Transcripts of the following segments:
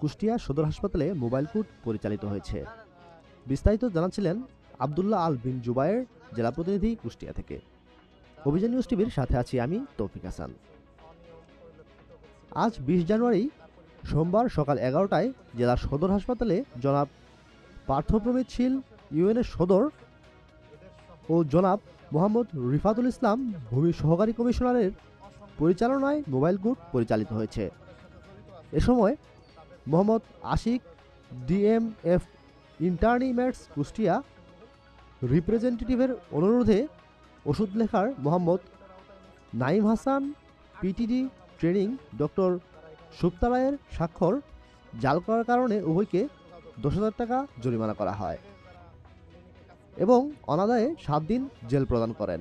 কুষ্টিয়া সদর হাসপাতালে mobile court পরিচালিত হয়েছে। বিস্তারিত জানাচ্ছিলেন আবদুল্লাহ আল বিন জুবায়ের, জেলা প্রতিনিধি কুষ্টিয়া থেকে। অভিযান নিউজ টিভির সাথে আছি আমি তৌফিক হাসান। আজ বিশ জানুয়ারি, সোমবার সকাল এগারোটায় জেলা সদর হাসপাতালে জনাব পার্থপ্রমিত শীল ইউএনএর সদর ও জনাব মোহাম্মদ রিফাতুল ইসলাম ভূমি সহকারী কমিশনারের পরিচালনায় মোবাইল কোর্ট পরিচালিত হয়েছে। এ সময় মোহাম্মদ আশিক ডিএমএফ ইন্টার্নিমেটস কুষ্টিয়া। রিপ্রেজেন্টেটিভের অনুরোধে ওষুধ লেখার Mohammad Naim Hasan, PTD training doctor Sukta রায়ের স্বাক্ষর জাল করার কারণে উভয়কে দশ হাজার টাকা জরিমানা করা হয় এবং অনাদায়ে সাত দিন জেল প্রদান করেন।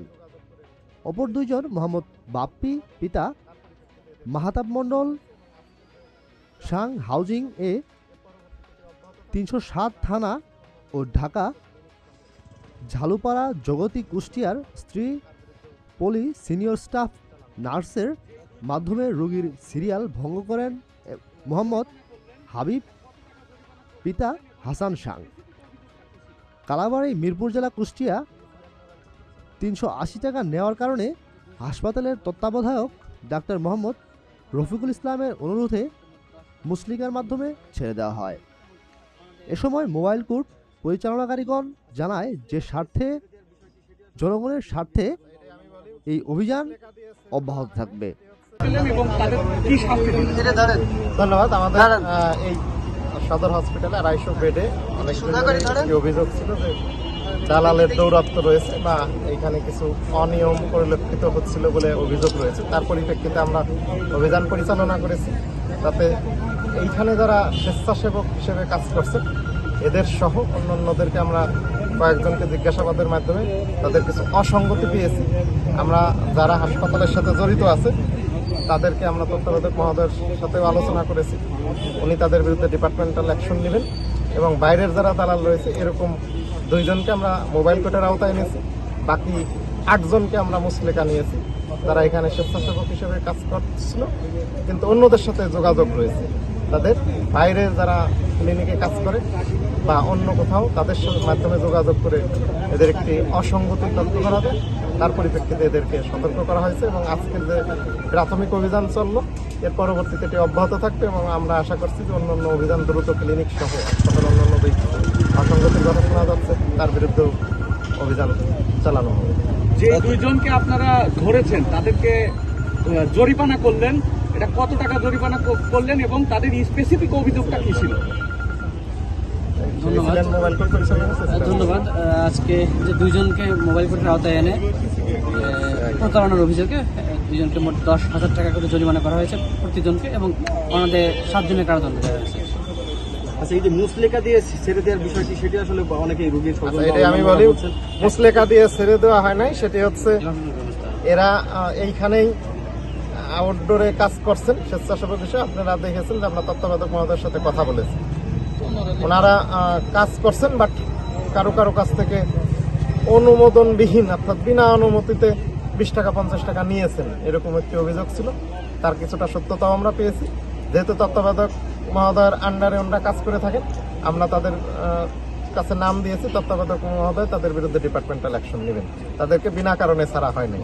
অপর দুইজন মোহাম্মদ বাপ্পি, পিতা মাহাতাব মণ্ডল সাং হাউজিং এ তিনশো সাত থানা ও ঢাকা ঝালুপাড়া জগতী কুষ্টিয়ার স্ত্রী পলি সিনিয়র স্টাফ নার্সের মাধ্যমে রোগীর সিরিয়াল ভঙ্গ করেন মোহাম্মদ হাবিব, পিতা হাসান সাং। কালাবাড়ি, মিরপুর জেলা কুষ্টিয়া তিনশো আশি টাকা নেওয়ার কারণে হাসপাতালের তত্ত্বাবধায়ক ডাক্তার মোহাম্মদ রফিকুল ইসলামের অনুরোধে মুসলিকার মাধ্যমে ছেড়ে দেওয়া হয়। এ সময় মোবাইল কোর্ট পরিচালনাকারীগণ জানায় যে স্বার্থে জনগণের স্বার্থে এই অভিযান অব্যাহত থাকবে। ধন্যবাদ। আমাদের এই সদর হসপিটালে আড়াইশো বেডে অভিযোগ ছিল যে দালালের দৌরাত্ম রয়েছে বা এখানে কিছু অনিয়ম পরিলক্ষিত হচ্ছিল বলে অভিযোগ রয়েছে? তার পরিপ্রেক্ষিতে আমরা অভিযান পরিচালনা করেছি। তাতে এইখানে যারা স্বেচ্ছাসেবক হিসেবে কাজ করছে, এদের সহ অন্যান্যদেরকে আমরা কয়েকজনকে জিজ্ঞাসাবাদের মাধ্যমে তাদের কিছু অসঙ্গতি পেয়েছি। আমরা যারা হাসপাতালের সাথে জড়িত আছে, তাদেরকে আমরা তত্ত্বাবধায়ক মহোদয়ের সাথেও আলোচনা করেছি। উনি তাদের বিরুদ্ধে ডিপার্টমেন্টাল অ্যাকশন নেবেন এবং বাইরের যারা দালাল রয়েছে, এরকম দুইজনকে আমরা মোবাইল কোর্টের আওতায় এনেছি। বাকি আটজনকে আমরা মুসলেকা নিয়েছি। তারা এখানে স্বেচ্ছাসেবক হিসেবে কাজ করছিল, কিন্তু অন্যদের সাথে যোগাযোগ রয়েছে। তাদের বাইরে যারা ক্লিনিকে কাজ করে বা অন্য কোথাও, তাদের মাধ্যমে যোগাযোগ করে এদের একটি অসঙ্গতি তথ্য করা যায় তার পরিপ্রেক্ষিতে এদেরকে সতর্ক করা হয়েছে এবং আজকের যে প্রাথমিক অভিযান চলল, এর পরবর্তীতে এটি অব্যাহত থাকবে এবং আমরা আশা করছি যে অন্যান্য অভিযান দ্রুত ক্লিনিক সহ হাসপাতাল অন্যান্য যে অসঙ্গতির কথা শোনা যাচ্ছে। তার বিরুদ্ধেও অভিযান চালানো হবে। যে দুইজনকে আপনারা ধরেছেন, তাদেরকে জরিমানা করলেন, এটা কত টাকা জরিমানা করলেন এবং তাদের স্পেসিফিক অভিযোগটা কি ছিল? ধন্যবাদ। আজকে যে দুইজনকে মোবাইল কোর্টের আওতায় এনে প্রতারণার অভিযোগে দুইজনকে মোট দশ হাজার টাকা করে জরিমানা করা হয়েছে প্রতিজনকে এবং ওনাদের সাতজনের কারাদণ্ড দেওয়া হয়েছে। আচ্ছা এই যে মুসলেকা দিয়ে ছেড়ে দেওয়ার বিষয়টি সেটি আসলে অনেকেই রোগীর আচ্ছা, এটাই আমি বলি মুসলেকা দিয়ে ছেড়ে দেওয়া হয় নাই সেটি হচ্ছে এরা এইখানেই আউটডোরে কাজ করছেন স্বেচ্ছাসেবক হিসেবে। আপনারা দেখেছেন যে আমরা তত্ত্বাবধায়ক মহোদয়ের সাথে কথা বলেছি। ওনারা কাজ করছেন বাট কারও কারও কাছ থেকে অনুমোদনবিহীন অর্থাৎ বিনা অনুমতিতে বিশ টাকা পঞ্চাশ টাকা নিয়েছেন এরকম একটি অভিযোগ ছিল। তার কিছুটা সত্যতাও আমরা পেয়েছি। যেহেতু তত্ত্বাবধায়ক মহোদয়ের আন্ডারে ওনারা কাজ করে থাকেন। আমরা তাদের কাছে নাম দিয়েছি, তত্ত্বাবধায়ক মহোদয় তাদের বিরুদ্ধে ডিপার্টমেন্টাল অ্যাকশন নেবেন। তাদেরকে বিনা কারণে ছাড়া হয়নি